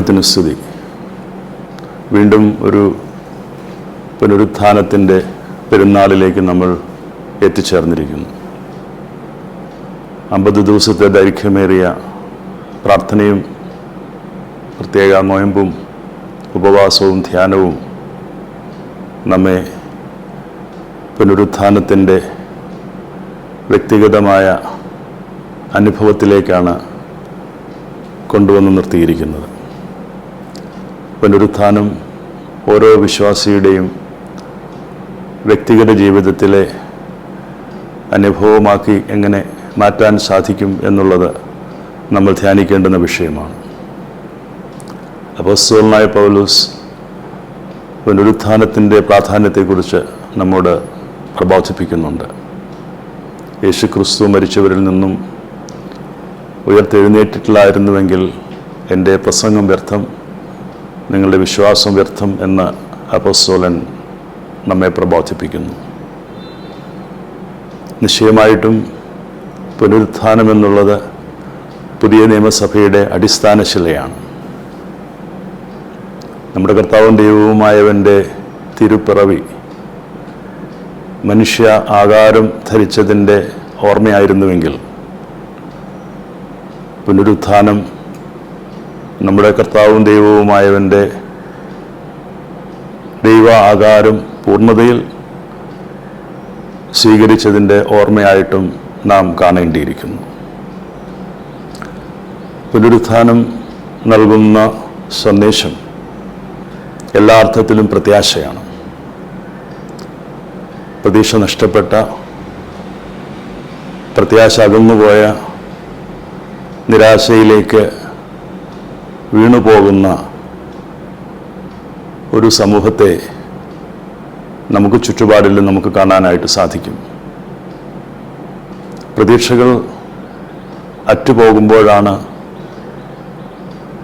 ദൈവത്തിന് സ്തുതി. വീണ്ടും ഒരു പുനരുത്ഥാനത്തിന്റെ പെരുന്നാളിലേക്ക് നമ്മൾ എത്തിച്ചേർന്നിരിക്കുന്നു. അമ്പത് ദിവസത്തെ ദൈർഘ്യമേറിയ പ്രാർത്ഥനയും പ്രത്യേക നോയമ്പും ഉപവാസവും ധ്യാനവും നമ്മെ പുനരുത്ഥാനത്തിന്റെ വ്യക്തിഗതമായ അനുഭവത്തിലേക്കാണ് കൊണ്ടുവന്ന് നിർത്തിയിരിക്കുന്നത്. പുനരുത്ഥാനം ഓരോ വിശ്വാസിയുടെയും വ്യക്തിഗത ജീവിതത്തിലെ അനുഭവമാക്കി എങ്ങനെ മാറ്റാൻ സാധിക്കും എന്നുള്ളത് നമ്മൾ ധ്യാനിക്കേണ്ടുന്ന വിഷയമാണ്. അപ്പോസ്തലനായ പൗലൂസ് പുനരുത്ഥാനത്തിന്റെ പ്രാധാന്യത്തെക്കുറിച്ച് നമ്മോട് പ്രബോധിപ്പിക്കുന്നുണ്ട്. യേശു ക്രിസ്തു മരിച്ചവരിൽ നിന്നും ഉയർത്തെഴുന്നേറ്റിട്ടില്ലായിരുന്നുവെങ്കിൽ എന്റെ പ്രസംഗം വ്യർത്ഥം. നിങ്ങളുടെ വിശ്വാസം വ്യർത്ഥം എന്ന് അപ്പോസ്തോലൻ നമ്മെ പ്രബോധിപ്പിക്കുന്നു. നിശ്ചയമായിട്ടും പുനരുത്ഥാനം എന്നുള്ളത് പുതിയ നിയമസഭയുടെ അടിസ്ഥാന ശിലയാണ്. നമ്മുടെ കർത്താവും ദൈവവുമായവന്റെ തിരുപ്പിറവി മനുഷ്യ ആകാരം ധരിച്ചതിന്റെ ഓർമ്മയായിരുന്നുവെങ്കിൽ പുനരുത്ഥാനം നമ്മുടെ കർത്താവും ദൈവവുമായവന്റെ ദൈവ ആകാരം പൂർണതയിൽ സ്വീകരിച്ചതിന്റെ ഓർമ്മയായിട്ടും നാം കാണേണ്ടിയിരിക്കുന്നു. പുനരുത്ഥാനം നൽകുന്ന സന്ദേശം എല്ലാ അർത്ഥത്തിലും പ്രത്യാശയാണ്. പ്രതീക്ഷ നഷ്ടപ്പെട്ട പ്രത്യാശ അകന്നുപോയ നിരാശയിലേക്ക് വീണുപോകുന്ന ഒരു സമൂഹത്തെ നമുക്ക് ചുറ്റുപാടിൽ നമുക്ക് കാണാനായിട്ട് സാധിക്കും. പ്രതീക്ഷകൾ അറ്റുപോകുമ്പോഴാണ്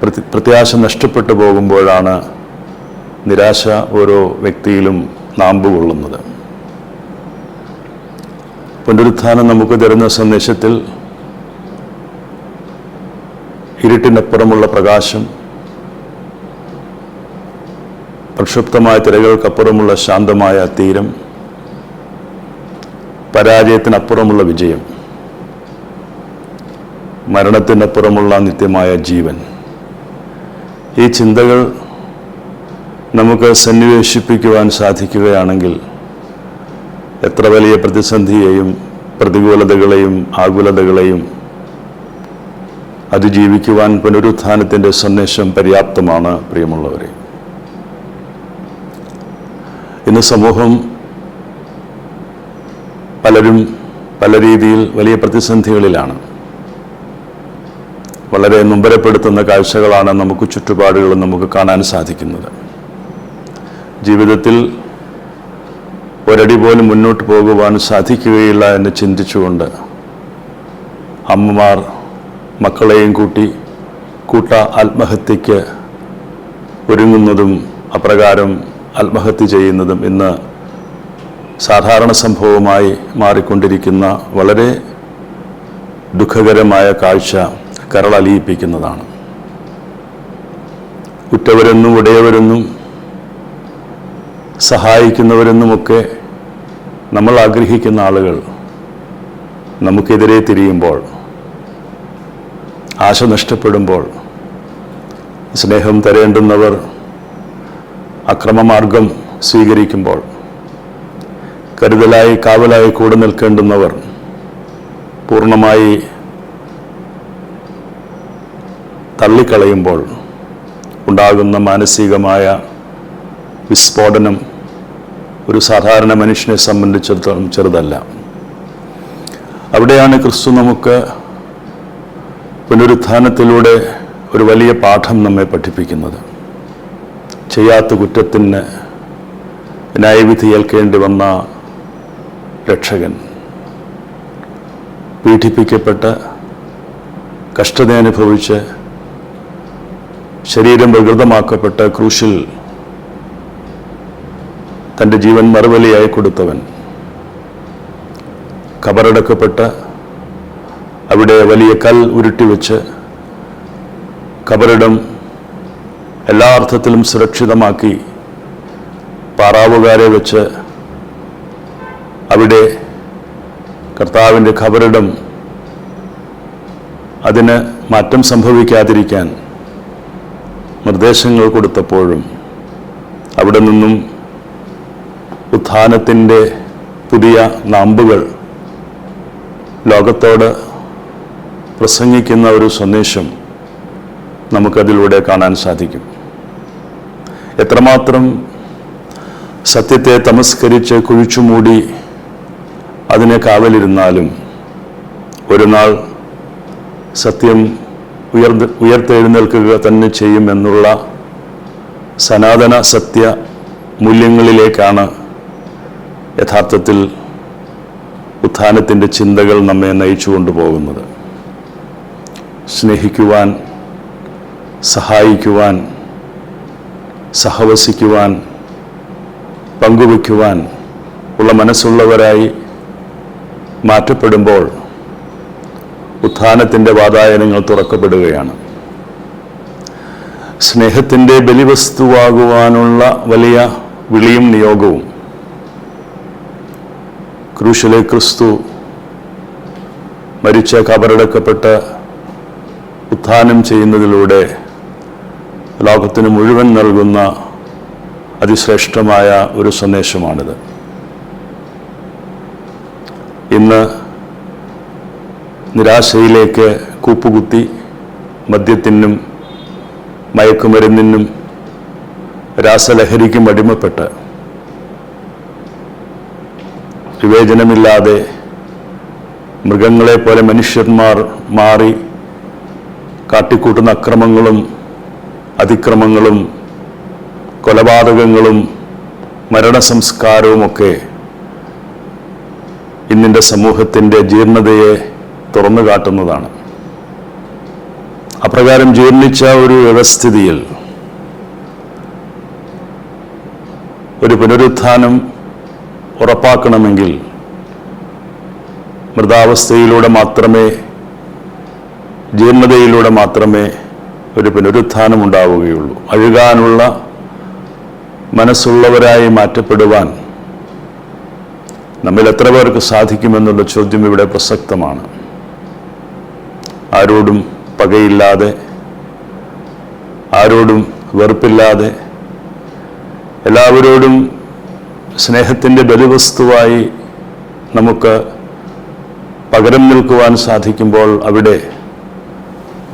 പ്രതി- പ്രത്യാശ നഷ്ടപ്പെട്ടു പോകുമ്പോഴാണ് നിരാശ ഓരോ വ്യക്തിയിലും നാമ്പുകൊള്ളുന്നത്. പുനരുത്ഥാനം നമുക്ക് തരുന്ന സന്ദേശത്തിൽ ഇരുട്ടിനപ്പുറമുള്ള പ്രകാശം പ്രക്ഷുപ്തമായ തിരകൾക്കപ്പുറമുള്ള ശാന്തമായ തീരം പരാജയത്തിനപ്പുറമുള്ള വിജയം മരണത്തിനപ്പുറമുള്ള നിത്യമായ ജീവൻ. ഈ ചിന്തകൾ നമുക്ക് സന്നിവേശിപ്പിക്കുവാൻ സാധിക്കുകയാണെങ്കിൽ എത്ര വലിയ പ്രതിസന്ധിയെയും പ്രതികൂലതകളെയും ആകുലതകളെയും അതിജീവിക്കുവാൻ പുനരുത്ഥാനത്തിന്റെ സന്ദേശം പര്യാപ്തമാണ് പ്രിയമുള്ളവരെ. ഇന്ന് സമൂഹം പലരും പല രീതിയിൽ വലിയ പ്രതിസന്ധികളിലാണ്. വളരെ നൊമ്പരപ്പെടുത്തുന്ന കാഴ്ചകളാണ് നമുക്ക് ചുറ്റുപാടുകളും നമുക്ക് കാണാൻ സാധിക്കുന്നത്. ജീവിതത്തിൽ ഒരടി പോലും മുന്നോട്ട് പോകുവാൻ സാധിക്കുകയില്ല എന്ന് ചിന്തിച്ചുകൊണ്ട് അമ്മമാർ മക്കളെയും കൂട്ടി കൂട്ട ആത്മഹത്യക്ക് ഒരുങ്ങുന്നതും അപ്രകാരം ആത്മഹത്യ ചെയ്യുന്നതും ഇന്ന് സാധാരണ സംഭവമായി മാറിക്കൊണ്ടിരിക്കുന്ന വളരെ ദുഃഖകരമായ കാഴ്ച കരളലിയിപ്പിക്കുന്നതാണ് ഉറ്റവരെന്നും ഉടയവരെന്നും സഹായിക്കുന്നവരെന്നുമൊക്കെ നമ്മൾ ആഗ്രഹിക്കുന്ന ആളുകൾ നമുക്കെതിരെ തിരിയുമ്പോൾ ആശ നഷ്ടപ്പെടുമ്പോൾ സ്നേഹം തരേണ്ടുന്നവർ അക്രമമാർഗം സ്വീകരിക്കുമ്പോൾ കരുതലായി കാവലായി കൂടെ നിൽക്കേണ്ടുന്നവർ പൂർണമായി തള്ളിക്കളയുമ്പോൾ ഉണ്ടാകുന്ന മാനസികമായ വിസ്ഫോടനം ഒരു സാധാരണ മനുഷ്യനെ സംബന്ധിച്ചിടത്തോളം ചെറുതല്ല. അവിടെയാണ് ക്രിസ്തു നമുക്ക് പുനരുത്ഥാനത്തിലൂടെ ഒരു വലിയ പാഠം നമ്മെ പഠിപ്പിക്കുന്നത്. ചെയ്യാത്ത കുറ്റത്തിന് ന്യായവിധി ഏൽക്കേണ്ടി വന്ന രക്ഷകൻ പീഡിപ്പിക്കപ്പെട്ട് കഷ്ടത അനുഭവിച്ച് ശരീരം വികൃതമാക്കപ്പെട്ട ക്രൂശിൽ തന്റെ ജീവൻ മറുവലിയായി കൊടുത്തവൻ കബറടക്കപ്പെട്ട് അവിടെ വലിയ കൽ ഉരുട്ടിവെച്ച് കബറിടം എല്ലാ അർത്ഥത്തിലും സുരക്ഷിതമാക്കി പാറാവുകാരെ വെച്ച് അവിടെ കർത്താവിന്റെ ഖബറിടം അതിന് മാറ്റം സംഭവിക്കാതിരിക്കാൻ നിർദ്ദേശങ്ങൾ കൊടുത്തപ്പോഴും അവിടെ നിന്നും ഉത്ഥാനത്തിന്റെ പുതിയ നാമ്പുകൾ ലോകത്തോട് പ്രസംഗിക്കുന്ന ഒരു സന്ദേശം നമുക്കതിലൂടെ കാണാൻ സാധിക്കും. എത്രമാത്രം സത്യത്തെ തമസ്കരിച്ച് കുഴിച്ചുമൂടി അതിനെ കാവലിരുന്നാലും ഒരു നാൾ സത്യം ഉയർന്ന് ഉയർത്തെഴുന്നേൽക്കുക തന്നെ ചെയ്യുമെന്നുള്ള സനാതന സത്യ മൂല്യങ്ങളിലേക്കാണ് യഥാർത്ഥത്തിൽ ഉത്ഥാനത്തിന്റെ ചിന്തകൾ നമ്മെ നയിച്ചു കൊണ്ടുപോകുന്നത് സ്നേഹിക്കുവാൻ സഹായിക്കുവാൻ സഹവസിക്കുവാൻ പങ്കുവയ്ക്കുവാൻ ഉള്ള മനസ്സുള്ളവരായി മാറ്റപ്പെടുമ്പോൾ ഉത്ഥാനത്തിന്റെ വാതായനങ്ങൾ തുറക്കപ്പെടുകയാണ്. സ്നേഹത്തിന്റെ ബലിവസ്തുവാകുവാനുള്ള വലിയ വിളിയും നിയോഗവും ക്രൂശിലെ ക്രിസ്തു മരിച്ച കബറടക്കപ്പെട്ട് ഉത്ഥാനം ചെയ്യുന്നതിലൂടെ ലോകത്തിന് മുഴുവൻ നൽകുന്ന അതിശ്രേഷ്ഠമായ ഒരു സന്ദേശമാണിത്. ഇന്ന് നിരാശയിലേക്ക് കൂപ്പുകുത്തി മദ്യത്തിനും മയക്കുമരുന്നിനും രാസലഹരിക്കും അടിമപ്പെട്ട് വിവേചനമില്ലാതെ മൃഗങ്ങളെപ്പോലെ മനുഷ്യന്മാർ മാറി കാട്ടിക്കൂട്ടുന്ന അക്രമങ്ങളും അതിക്രമങ്ങളും കൊലപാതകങ്ങളും മരണസംസ്കാരവുമൊക്കെ ഇന്നിന്റെ സമൂഹത്തിന്റെ ജീർണതയെ തുറന്നു കാട്ടുന്നതാണ്. അപ്രകാരം ജീർണിച്ച ഒരു വ്യവസ്ഥിതിയിൽ ഒരു പുനരുത്ഥാനം ഉറപ്പാക്കണമെങ്കിൽ മൃതാവസ്ഥയിലൂടെ മാത്രമേ ജീർണതയിലൂടെ മാത്രമേ ഒരു പുനരുത്ഥാനം ഉണ്ടാവുകയുള്ളൂ. അഴുകാനുള്ള മനസ്സുള്ളവരായി മാറ്റപ്പെടുവാൻ നമ്മിൽ എത്ര പേർക്ക് സാധിക്കുമെന്നുള്ള ചോദ്യം ഇവിടെ പ്രസക്തമാണ്. ആരോടും പകയില്ലാതെ ആരോടും വെറുപ്പില്ലാതെ എല്ലാവരോടും സ്നേഹത്തിന്റെ ബലിവസ്തുവായി നമുക്ക് പകരം നിൽക്കുവാൻ സാധിക്കുമ്പോൾ അവിടെ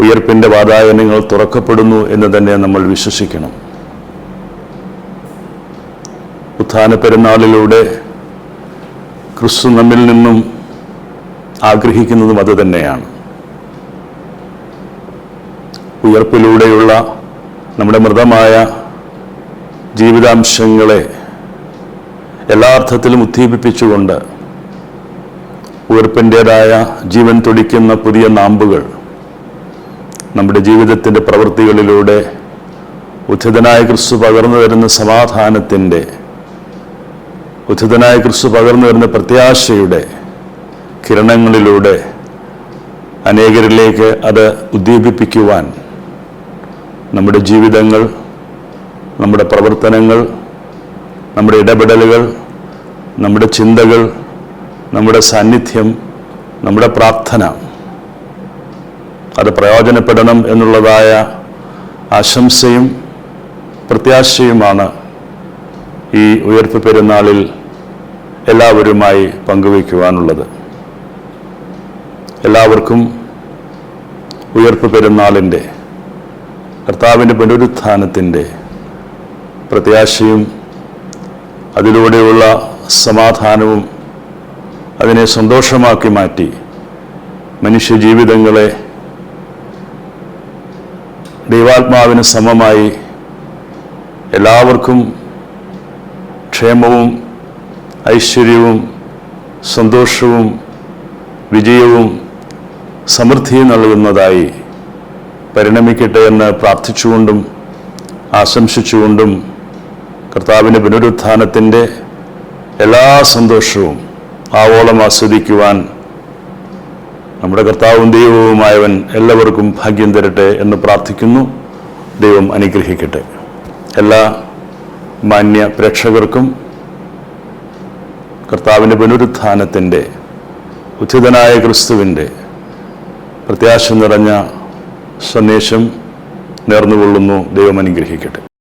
ഉയർപ്പിന്റെ വാതായനങ്ങൾ തുറക്കപ്പെടുന്നു എന്ന് തന്നെ നമ്മൾ വിശ്വസിക്കണം. ഉത്ഥാന പെരുന്നാളിലൂടെ ക്രിസ്തു നമ്മിൽ നിന്നും ആഗ്രഹിക്കുന്നതും അത് തന്നെയാണ്. ഉയർപ്പിലൂടെയുള്ള നമ്മുടെ മൃതമായ ജീവിതാംശങ്ങളെ എല്ലാ അർത്ഥത്തിലും ഉദ്ദീപിപ്പിച്ചുകൊണ്ട് ഉയർപ്പിന്റെതായ ജീവൻ തുടിക്കുന്ന പുതിയ നാമ്പുകൾ നമ്മുടെ ജീവിതത്തിന്റെ പ്രവൃത്തികളിലൂടെ ഉദ്ധിതനായ ക്രിസ്തു പകർന്നു തരുന്ന സമാധാനത്തിന്റെ ഉദ്ധിതനായ ക്രിസ്തു പകർന്നു വരുന്ന പ്രത്യാശയുടെ കിരണങ്ങളിലൂടെ അനേകരിലേക്ക് അത് ഉദ്ദീപിപ്പിക്കുവാൻ നമ്മുടെ ജീവിതങ്ങൾ നമ്മുടെ പ്രവർത്തനങ്ങൾ നമ്മുടെ ഇടപെടലുകൾ നമ്മുടെ ചിന്തകൾ നമ്മുടെ സാന്നിധ്യം നമ്മുടെ പ്രാർത്ഥന അത് പ്രയോജനപ്പെടണം എന്നുള്ളതായ ആശംസയും പ്രത്യാശയുമാണ് ഈ ഉയർപ്പ് പെരുന്നാളിൽ എല്ലാവരുമായി പങ്കുവയ്ക്കുവാനുള്ളത്. എല്ലാവർക്കും ഉയർപ്പ് പെരുന്നാളിന്റെ കർത്താവിന്റെ പുനരുത്ഥാനത്തിന്റെ പ്രത്യാശയും അതിലൂടെയുള്ള സമാധാനവും അതിനെ സന്തോഷമാക്കി മാറ്റി മനുഷ്യജീവിതങ്ങളെ ദൈവാത്മാവിന് സമമായി എല്ലാവർക്കും ക്ഷേമവും ഐശ്വര്യവും സന്തോഷവും വിജയവും സമൃദ്ധിയും നൽകുന്നതായി പരിണമിക്കട്ടെ എന്ന് പ്രാർത്ഥിച്ചുകൊണ്ടും ആശംസിച്ചുകൊണ്ടും കർത്താവിന്റെ പുനരുത്ഥാനത്തിന്റെ എല്ലാ സന്തോഷവും ആവോളം ആസ്വദിക്കുവാൻ നമ്മുടെ കർത്താവും ദൈവവുമായവൻ എല്ലാവർക്കും ഭാഗ്യം തരട്ടെ എന്ന് പ്രാർത്ഥിക്കുന്നു. ദൈവം അനുഗ്രഹിക്കട്ടെ. എല്ലാ മാന്യ പ്രേക്ഷകർക്കും കർത്താവിന്റെ പുനരുത്ഥാനത്തിന്റെ ഉചിതനായ ക്രിസ്തുവിന്റെ പ്രത്യാശ നിറഞ്ഞ സന്ദേശം നേർന്നുകൊള്ളുന്നു. ദൈവം അനുഗ്രഹിക്കട്ടെ.